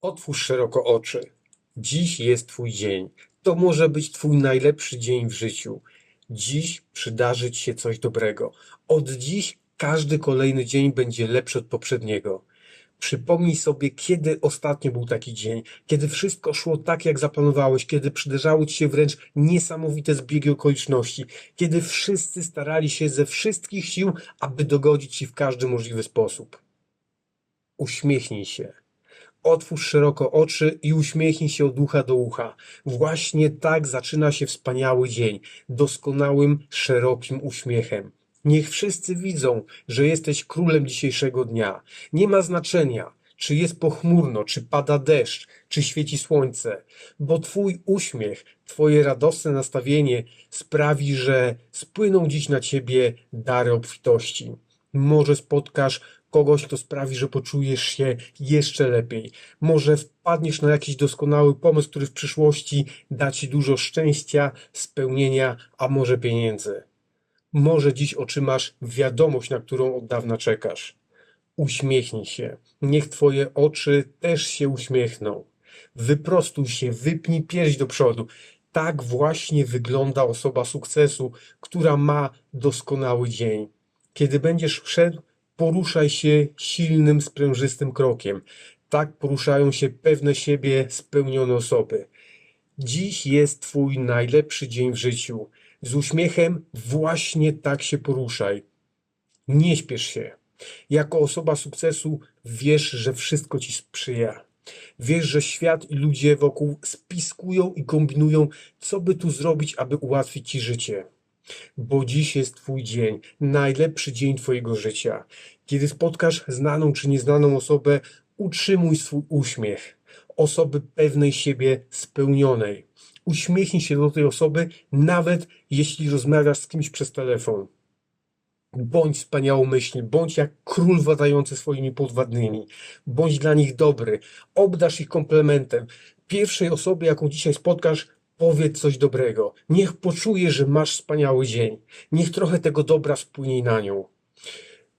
Otwórz szeroko oczy. Dziś jest Twój dzień. To może być Twój najlepszy dzień w życiu. Dziś przydarzy Ci się coś dobrego. Od dziś każdy kolejny dzień będzie lepszy od poprzedniego. Przypomnij sobie, kiedy ostatnio był taki dzień, kiedy wszystko szło tak, jak zaplanowałeś, kiedy przydarzały Ci się wręcz niesamowite zbiegi okoliczności, kiedy wszyscy starali się ze wszystkich sił, aby dogodzić Ci w każdy możliwy sposób. Uśmiechnij się. Otwórz szeroko oczy i uśmiechnij się od ucha do ucha. Właśnie tak zaczyna się wspaniały dzień, doskonałym, szerokim uśmiechem. Niech wszyscy widzą, że jesteś królem dzisiejszego dnia. Nie ma znaczenia, czy jest pochmurno, czy pada deszcz, czy świeci słońce, bo Twój uśmiech, Twoje radosne nastawienie sprawi, że spłyną dziś na Ciebie dary obfitości. Może spotkasz kogoś, kto sprawi, że poczujesz się jeszcze lepiej. Może wpadniesz na jakiś doskonały pomysł, który w przyszłości da Ci dużo szczęścia, spełnienia, a może pieniędzy. Może dziś otrzymasz wiadomość, na którą od dawna czekasz. Uśmiechnij się. Niech Twoje oczy też się uśmiechną. Wyprostuj się, wypnij pierś do przodu. Tak właśnie wygląda osoba sukcesu, która ma doskonały dzień. Kiedy będziesz szedł, poruszaj się silnym, sprężystym krokiem. Tak poruszają się pewne siebie spełnione osoby. Dziś jest Twój najlepszy dzień w życiu. Z uśmiechem właśnie tak się poruszaj. Nie śpiesz się. Jako osoba sukcesu wiesz, że wszystko ci sprzyja. Wiesz, że świat i ludzie wokół spiskują i kombinują, co by tu zrobić, aby ułatwić ci życie. Bo dziś jest Twój dzień, najlepszy dzień Twojego życia. Kiedy spotkasz znaną czy nieznaną osobę, utrzymuj swój uśmiech. Osoby pewnej siebie, spełnionej. Uśmiechnij się do tej osoby, nawet jeśli rozmawiasz z kimś przez telefon. Bądź wspaniałomyślny, bądź jak król władający swoimi podwładnymi. Bądź dla nich dobry, obdasz ich komplementem. Pierwszej osobie, jaką dzisiaj spotkasz, powiedz coś dobrego. Niech poczuje, że masz wspaniały dzień. Niech trochę tego dobra spłynie na nią.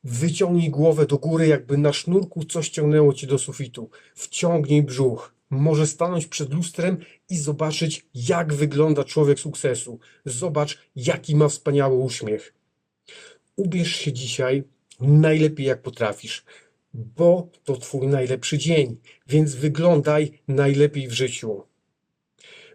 Wyciągnij głowę do góry, jakby na sznurku coś ciągnęło cię do sufitu. Wciągnij brzuch. Może stanąć przed lustrem i zobaczyć, jak wygląda człowiek sukcesu. Zobacz, jaki ma wspaniały uśmiech. Ubierz się dzisiaj najlepiej jak potrafisz, bo to Twój najlepszy dzień, więc wyglądaj najlepiej w życiu.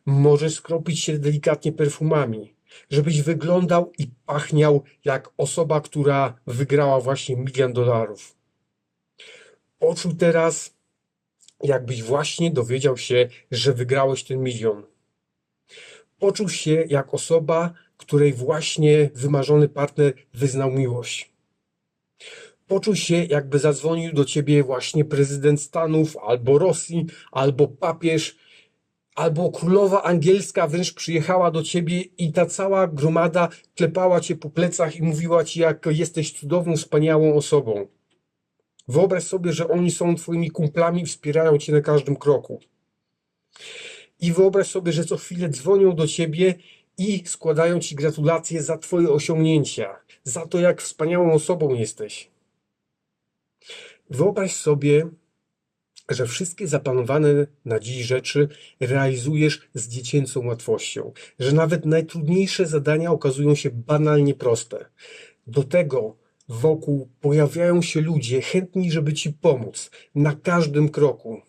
Możesz skropić się delikatnie perfumami, żebyś wyglądał i pachniał jak osoba, która wygrała właśnie milion dolarów. Poczuj teraz, jakbyś właśnie dowiedział się, że wygrałeś ten milion. Poczuł się jak osoba, której właśnie wymarzony partner wyznał miłość. Poczuł się, jakby zadzwonił do ciebie właśnie prezydent Stanów, albo Rosji, albo papież, albo królowa angielska wręcz przyjechała do ciebie i ta cała gromada klepała cię po plecach i mówiła ci, jak jesteś cudowną, wspaniałą osobą. Wyobraź sobie, że oni są twoimi kumplami i wspierają cię na każdym kroku. I wyobraź sobie, że co chwilę dzwonią do ciebie i składają ci gratulacje za twoje osiągnięcia, za to, jak wspaniałą osobą jesteś. Wyobraź sobie, że wszystkie zaplanowane na dziś rzeczy realizujesz z dziecięcą łatwością, że nawet najtrudniejsze zadania okazują się banalnie proste. Do tego wokół pojawiają się ludzie chętni, żeby ci pomóc na każdym kroku.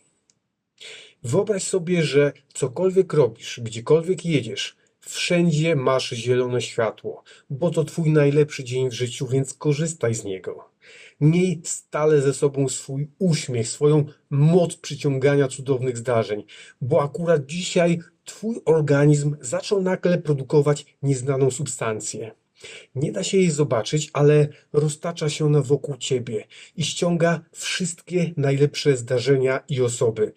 Wyobraź sobie, że cokolwiek robisz, gdziekolwiek jedziesz, wszędzie masz zielone światło, bo to twój najlepszy dzień w życiu, więc korzystaj z niego. Miej stale ze sobą swój uśmiech, swoją moc przyciągania cudownych zdarzeń, bo akurat dzisiaj twój organizm zaczął nagle produkować nieznaną substancję. Nie da się jej zobaczyć, ale roztacza się ona wokół ciebie i ściąga wszystkie najlepsze zdarzenia i osoby.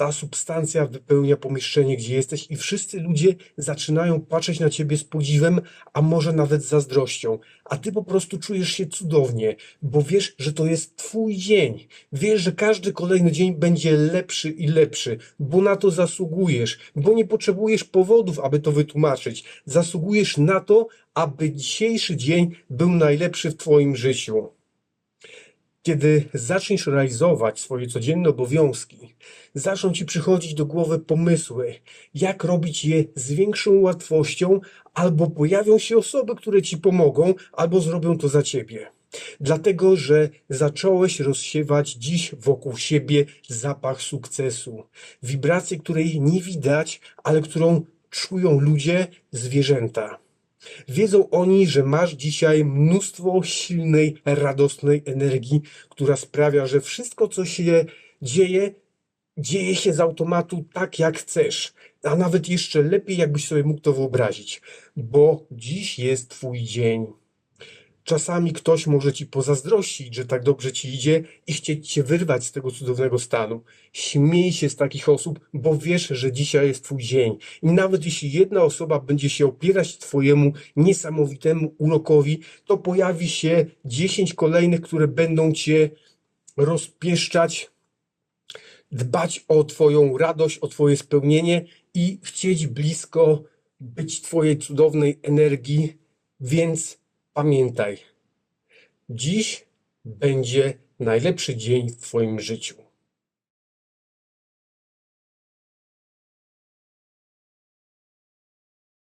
Ta substancja wypełnia pomieszczenie, gdzie jesteś, i wszyscy ludzie zaczynają patrzeć na ciebie z podziwem, a może nawet zazdrością. A ty po prostu czujesz się cudownie, bo wiesz, że to jest twój dzień. Wiesz, że każdy kolejny dzień będzie lepszy i lepszy, bo na to zasługujesz, bo nie potrzebujesz powodów, aby to wytłumaczyć. Zasługujesz na to, aby dzisiejszy dzień był najlepszy w twoim życiu. Kiedy zaczniesz realizować swoje codzienne obowiązki, zaczną ci przychodzić do głowy pomysły, jak robić je z większą łatwością, albo pojawią się osoby, które ci pomogą, albo zrobią to za ciebie. Dlatego, że zacząłeś rozsiewać dziś wokół siebie zapach sukcesu, wibrację, której nie widać, ale którą czują ludzie, zwierzęta. Wiedzą oni, że masz dzisiaj mnóstwo silnej, radosnej energii, która sprawia, że wszystko, co się dzieje, dzieje się z automatu tak, jak chcesz. A nawet jeszcze lepiej, jakbyś sobie mógł to wyobrazić, bo dziś jest Twój dzień. Czasami ktoś może ci pozazdrościć, że tak dobrze ci idzie i chcieć cię wyrwać z tego cudownego stanu. Śmiej się z takich osób, bo wiesz, że dzisiaj jest twój dzień. I nawet jeśli jedna osoba będzie się opierać twojemu niesamowitemu urokowi, to pojawi się dziesięć kolejnych, które będą cię rozpieszczać, dbać o twoją radość, o twoje spełnienie i chcieć blisko być twojej cudownej energii, więc Pamiętaj, dziś będzie najlepszy dzień w Twoim życiu.